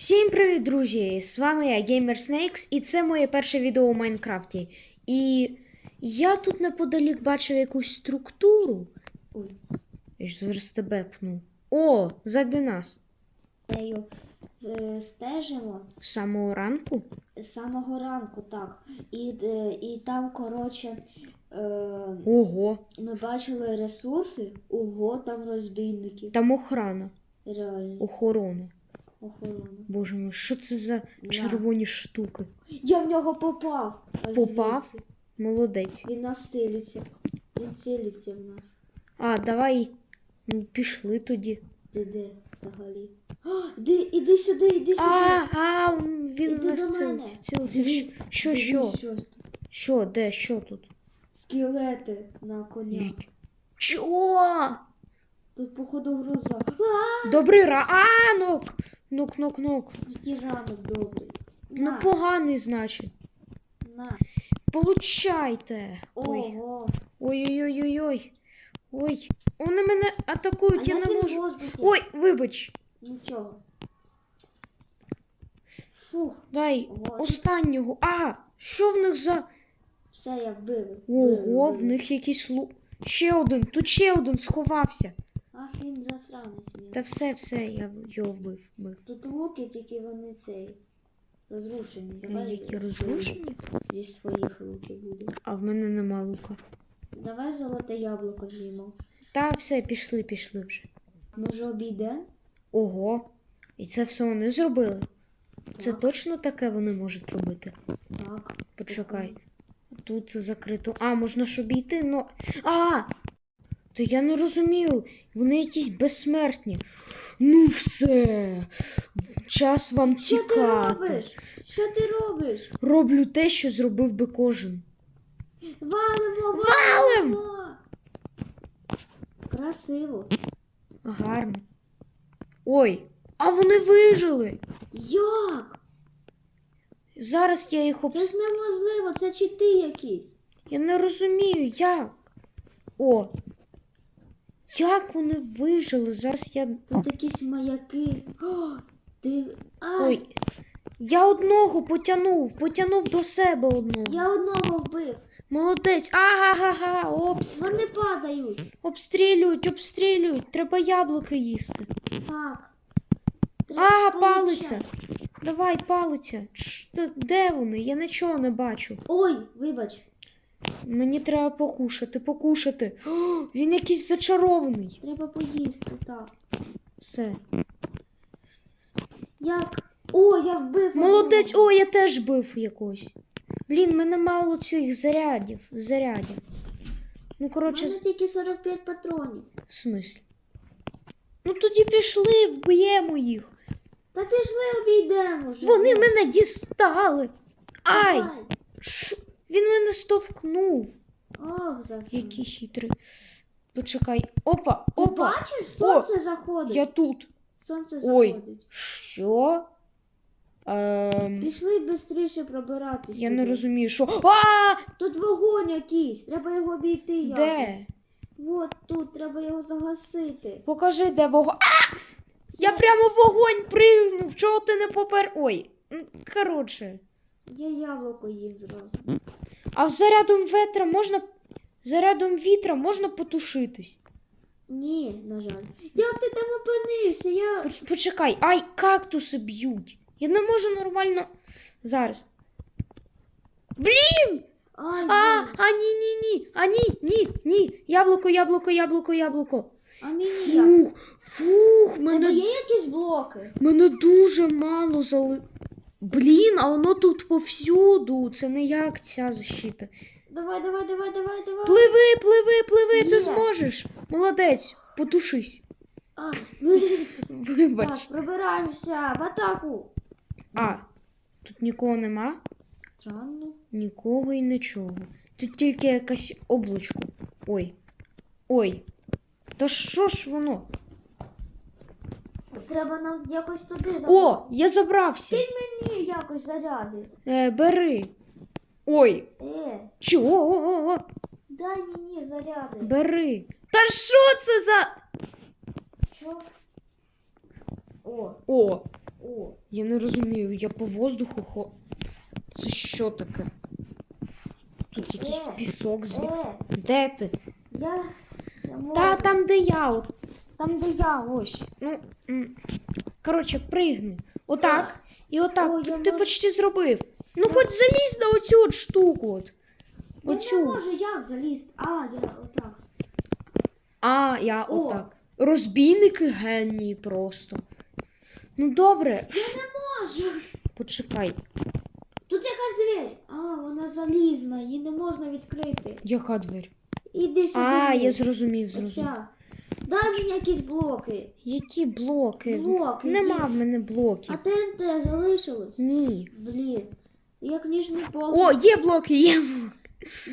Всім привіт, друзі! З вами я, Gamer Snakes, і це моє перше відео у Майнкрафті. І я тут неподалік бачив якусь структуру. Ой, я ж зараз тебе пну. О, ззади нас. нею е, стежимо З самого ранку. з самого ранку, так. І, е, і там, коротше, е, Ого, ми бачили ресурси, ого, там розбійники. там охрана, Реально, охорона. Охорона. Боже мій, що це за Да. червоні штуки? Я в нього попав. Попав? звідси. Молодець. Він нас цілиться. Він цілиться в нас. А, давай. Ну, пішли тоді. Ти де взагалі? О, іди, іди сюди, іди сюди. А, а, він Іди у нас мене. цілиться. цілиться. Що, дивись, що? що? тут. Що, де, що тут? Скелети на конях. Чого? Тут, походу, гроза. А, Добрий ранок! Нук, нук, нук. який ранок добрий. Ну, поганий, значить. на. Получайте. Ой. Ого. Ой-ой-ой-ой. Ой. Вони мене атакують, а я не можу. в воздухі? Ой, вибач. Нічого. Фух, Дай Вот. останнього. А, що в них за. все я вбив. Ого, Вбив, в них якийсь лу. Ще один, тут ще один сховався. Ах, він засранець мій. Та все, все, я його вбив. вбив. Тут луки, тільки вони цей. Розрушені. Е, Давай Які розрушені? Зі своїх луків буде. А в мене нема лука. Давай золоте яблуко з'їмо. Та все, пішли, пішли вже. Може обійдемо? Ого. І це все вони зробили. Це Так. точно таке вони можуть робити. Так. Почекай. Тут закрито. А, можна ж обійти, но. А! То я не розумію. Вони якісь безсмертні. Ну все. Час вам Що ти тікати. робиш? Що ти робиш? Роблю те, що зробив би кожен. Валимо, Валим! валимо! Красиво. Гарно. Ой, а вони вижили. Як? Зараз я їх Це обс... ж неможливо, це чити якісь. Я не розумію, як. О. Як вони вижили? Зараз я. Тут якісь маяки. О, ти... Ай, Ой. Я одного потягнув, потягнув до себе одного. Я одного вбив. Молодець. Ага-га-га. Обс... Вони падають. Обстрілюють, обстрілюють. Треба яблуки їсти. Так. Треба палиця. Давай, палиця. Де вони? Я нічого не бачу. Ой, вибач. Мені треба покушати, покушати. О, він якийсь зачарований. Треба поїсти, так. Все. Як? О, я вбив. Молодець, о, я теж бив якогось. Блін, мене мало цих зарядів. Зарядів. Ну, У коротше, мене тільки 45 патронів. в смислі. Ну тоді пішли, вб'ємо їх. Та пішли обійдемо вже. Вони мене дістали. Ай! Ш... Він мене стовкнув. Ох, засранець. Який хитрий. Почекай. Опа, Ти бачиш, сонце заходить. Я тут. Сонце Ой. заходить. Що? Ем... Пішли швидше пробиратись. Я не туди. розумію, що. А! Тут вогонь якийсь, треба його обійти якось. Де? От тут, треба його загасити. Покажи, де вогонь. А! Я прямо в вогонь пригнув. Чого ти не попер. Ой. м, Коротше. Я яблуко їм зразу. А зарядом ветра можна. Зарядом вітра можна потушитись. Ні, на жаль. Як ти там опинився? Я. Поч- Почекай, ай, кактуси б'ють. Я не можу нормально. Зараз. А, ні. а ні, ні, ні. А ні, ні, ні. Яблуко, яблуко, яблуко, яблуко. а мені як? Фух, фух, У тебе мене, є якісь блоки? мене дуже мало зали. Блін, а воно тут повсюду. Це не як ця защита. Давай, давай, давай, давай, давай. Пливи, пливи, пливи, ти зможеш. Молодець, потушись. А, Вибач. так, пробираємося в атаку. А, тут нікого нема? Странно. Нікого і нічого. Тут тільки якась облачко. Ой. Ой. Та що ж воно? Треба нам якось туди забрати. О, я забрався. Мені якось заряди. Е, бери. Ой. Е, Чого? дай мені заряди. Бери. Та що це за. Що? О, О, О, Я не розумію, я по воздуху хо. Це що таке? Тут якийсь Е, пісок звід. е, Де ти? я, я можу. Та там, де я, от. Там, де я, ось. Ну. Коротше, пригни. Отак. І отак. Ой, я Ти можу- почти зробив. Ну хоч залізь на оцю от штуку. От. Я Оцю. не можу як залізти. А, я отак. А, я О. отак. Розбійники генії просто. Ну добре, Можу. почекай. Тут якась двері. А, вона залізна, її не можна відкрити. Яка двері? Іди сюди. А, я зрозумів, зрозумів. Оця. Дай мені якісь блоки. Які блоки? Блоки Нема в мене блоків. А ТНТ залишилось? Ні. Блін. Як ніжний пол. О, є блоки, є блоки.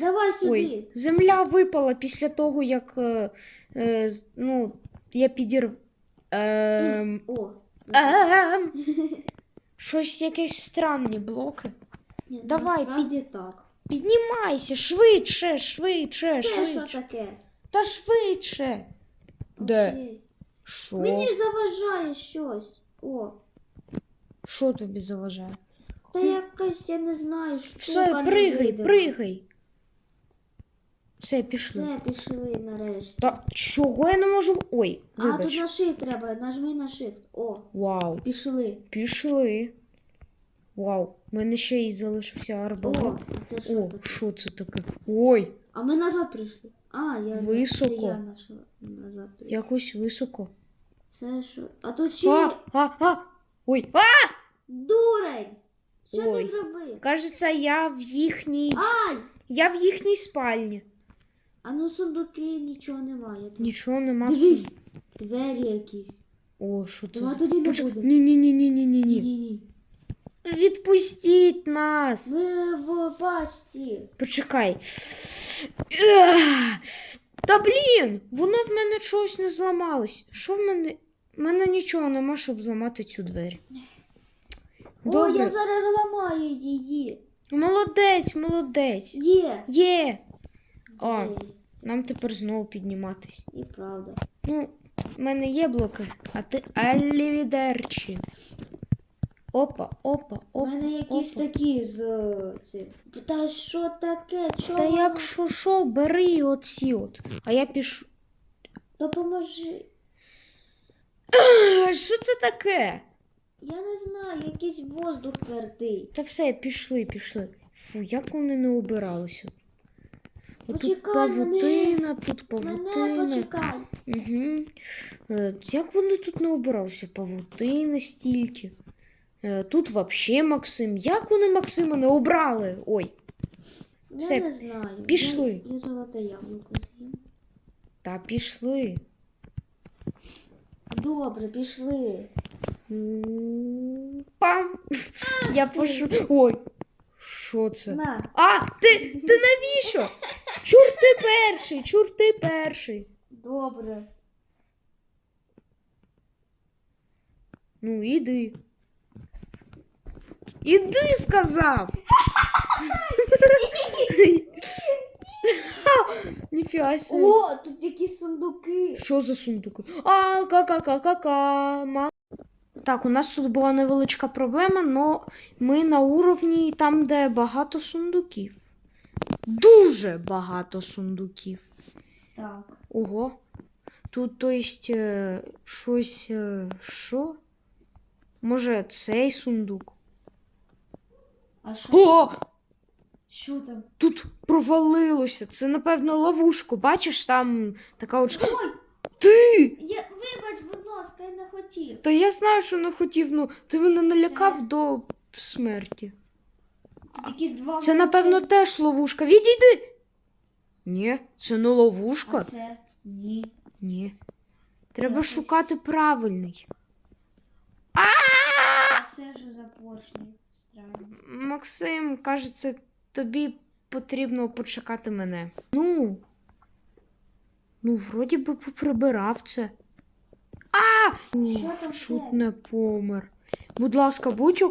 Давай сюди. Ой, земля випала після того, як е, е, ну, я підір. Ем, О. ем, щось якесь странні блоки. Ні, давай, насправді так. Піднімайся, швидше, швидше, Це що таке? Та швидше. Де? Окей. Що? Мені заважає щось. О. Що тобі заважає? Та якась, я не знаю, штука Все, не пригай, видима. пригай. Все, пішли. Все, пішли нарешті. Та чого я не можу. Ой, А, тут вибач. на shift треба, нажми на shift. О, Вау. пішли. Пішли. Вау. У мене ще й залишився арбалет. О, це що О, таке? що це таке? Ой, А ми назад прийшли. А, я Високо. Я наша назад якось високо. Це що? А тут ще А, а, а. Ой, а! дурень! Що Ой. ти зробив? Кажеться, я в їхній. Ай! Я в їхній спальні. А ну сундуки нічого немає. тут. Нічого нема. в Дивись, двері якісь. О, що це? Давай за- тоді не Поч- будемо. Ні, ні, ні, ні, ні, ні, ні. Ні-ні. Відпустіть нас. Ми в. Почекай. Та блін, воно в мене чогось не зламалось. Що в мене? В мене нічого нема, щоб зламати цю двері. О, я зараз зламаю її. Молодець, молодець. Є. Є. Двері. Нам тепер знову підніматись. І правда. Ну, в мене є блоки, а ти алівідерчі. Опа, опа, опа. У мене якісь опа. такі з цим. Та що таке? Чого? Та воно? якщо що, бери оці от. А я пішу. Допоможи. Що це таке? Я не знаю, якийсь воздух твердий. Та все, пішли, пішли. Фу, як вони не обиралися. Мене. павутина, тут Мене павутина. почекай. Угу. Як вони тут не обиралися? Павутина стільки. Е, тут взагалі Максим. Як вони Максима не обрали? Ой, Я Все, не знаю. пішли. Я, я золоте яблуко з'їм. та пішли. Добре, пішли. Пам! Я пошу. Ой, що це? На. А, ти, ти навіщо? Чур ти перший, чур ти перший. Добре. Ну, іди. Іди, сказав. Ніфіга себе. О, тут якісь сундуки. Що за сундуки? А, ка-ка-ка-ка-ка. Так, у нас тут була невеличка проблема, але ми на уровні там, де багато сундуків. Дуже багато сундуків. Так. Ого. Тут, то есть, е, щось. е, Що? Може, цей сундук? А що? О! Що там? Тут провалилося. Це, напевно, ловушку. Бачиш, там така от. Ой, Ти! я, вибач, будь ласка, я не хотів. Та я знаю, що не хотів, ну ти мене налякав до смерті. Тут якісь два Це, напевно, теж ловушка. Відійди. Ні, це не А ловушка. це? Ні. Ні. Треба шукати правильний. А це що за поршні? Максим, кажеться, тобі потрібно почекати мене. Ну. Ну, вроді би поприбирав це. А! Чуть не помер. Будь ласка, будь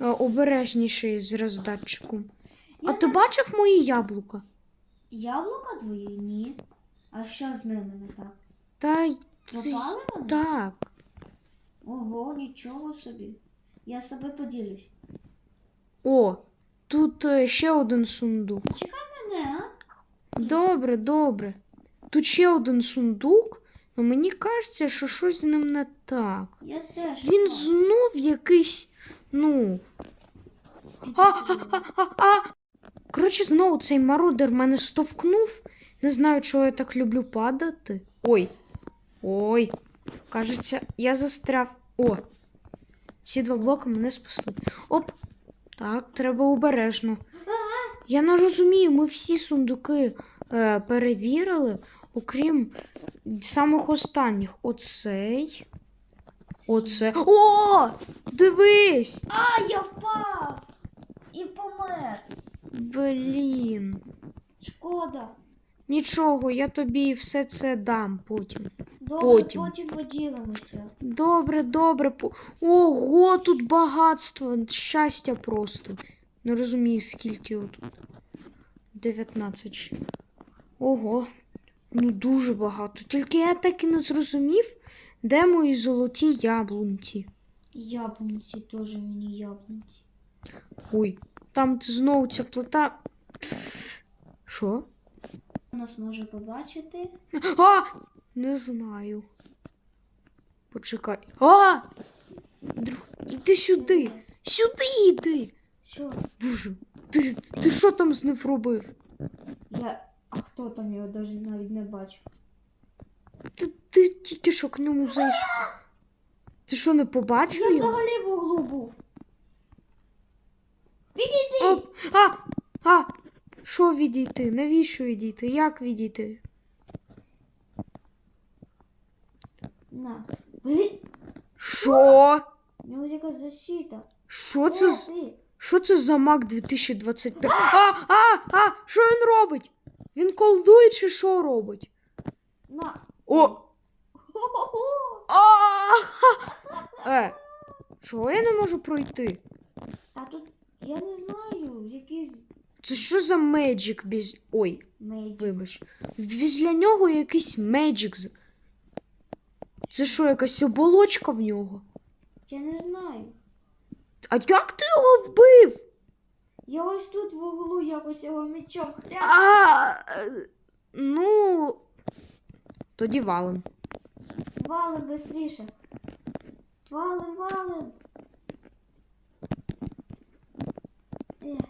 е, обережніший з роздатчиком. А Я ти бачив мої яблука? Яблука твої? Ні. А що з ними не так? Та Пропали вони? так. Ого, нічого собі. Я з тобою поділюсь. О, тут е, ще один сундук. Мене, а? Добре, добре. Тут ще один сундук, але мені кажеться, що щось з ним не так. Я теж. Він так. знов якийсь, ну. А, а, а, а, а. Коротше, знову цей мародер мене стовкнув. Не знаю, чого я так люблю падати. Ой. Ой. Кажеться, я застряв. О. Ці два блоки мене спасли. Оп. Так, треба обережно. Я не розумію, ми всі сундуки е, перевірили, окрім самих останніх. Оцей. Оце. О! Дивись! А, я впав! І помер. Блін. Шкода. Нічого, я тобі все це дам потім. Добре, Потім. потім, поділимося. Добре, добре. Ого, тут багатство, щастя просто. Не розумію, скільки тут. 19. ще. Ого. Ну дуже багато. Тільки я так і не зрозумів, де мої золоті яблунці. Яблунці теж мені яблунці. Ой, там знову ця плита. Що? Нас може побачити. А! Не знаю. Почекай. А! Друг, іди сюди. Сюди йди. Що? Боже, ти, ти що там з ним робив? Я. А хто там його даже навіть не бачив? Ти, ти тільки що к ньому зайшов. Ти що, не побачив Я його? взагалі в углу був. Відійди! А, а, що відійти? Навіщо відійти? Як відійти? На. Блін, Що? у нього якась защита. Що це? Ти. Що це за мак 2025? А, а, а, що він робить? Він колдує чи що робить? На. О! Хо-хо-хо! А! Е, чого я не можу пройти? Та тут я не знаю, якийсь Це що за меджик без. Ой, мейдж. вибач. Після нього якийсь меджик. з- Це що, якась оболочка в нього? Я не знаю. А як ти його вбив? Я ось тут в углу якось його мечом хряп. А, е, ну. Тоді валим. Валим быстріше. Валим, валим. Ех,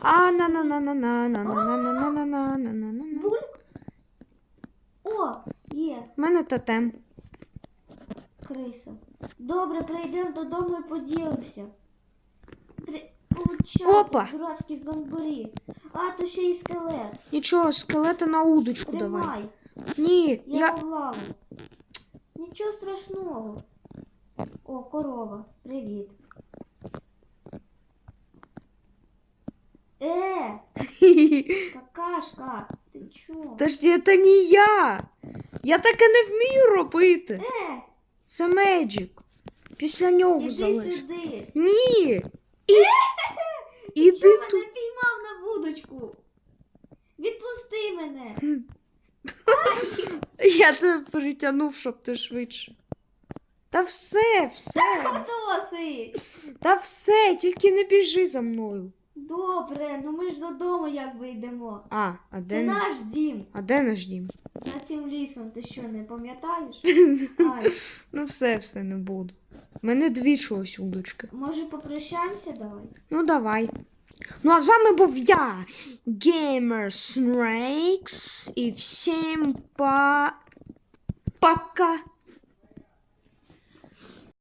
А на на на на на на на на на на на на на на бульк. О, є, мене тотем. Криса. Добре, прийдемо додому і поділимося. Три... Опа! дурацькі зомбарі. А, то ще й скелет. Нічого, скелета на удочку давай. Ні, Я, я. лаву. Нічого страшного. О, корова. Привіт. Е, какашка. Ти чо? Та ж це не я. Я таке не вмію робити. Е, Це меджик. Після нього іди залиш. сюди. Ні. І... Іди Чого тут. мене піймав на вудочку? Відпусти мене. Я тебе притягнув, щоб ти швидше. Та все, все. Та все, тільки не біжи за мною. Добре, ну ми ж додому якби йдемо. А, а Це де, наш... наш дім. а де наш дім? За цим лісом ти що, не пам'ятаєш? Ай, Ну все, все не буду. У мене дві чогось удочки. може попрощаємося давай? Ну давай. Ну а з вами був я, Gamer Snakes, і всім па... пока.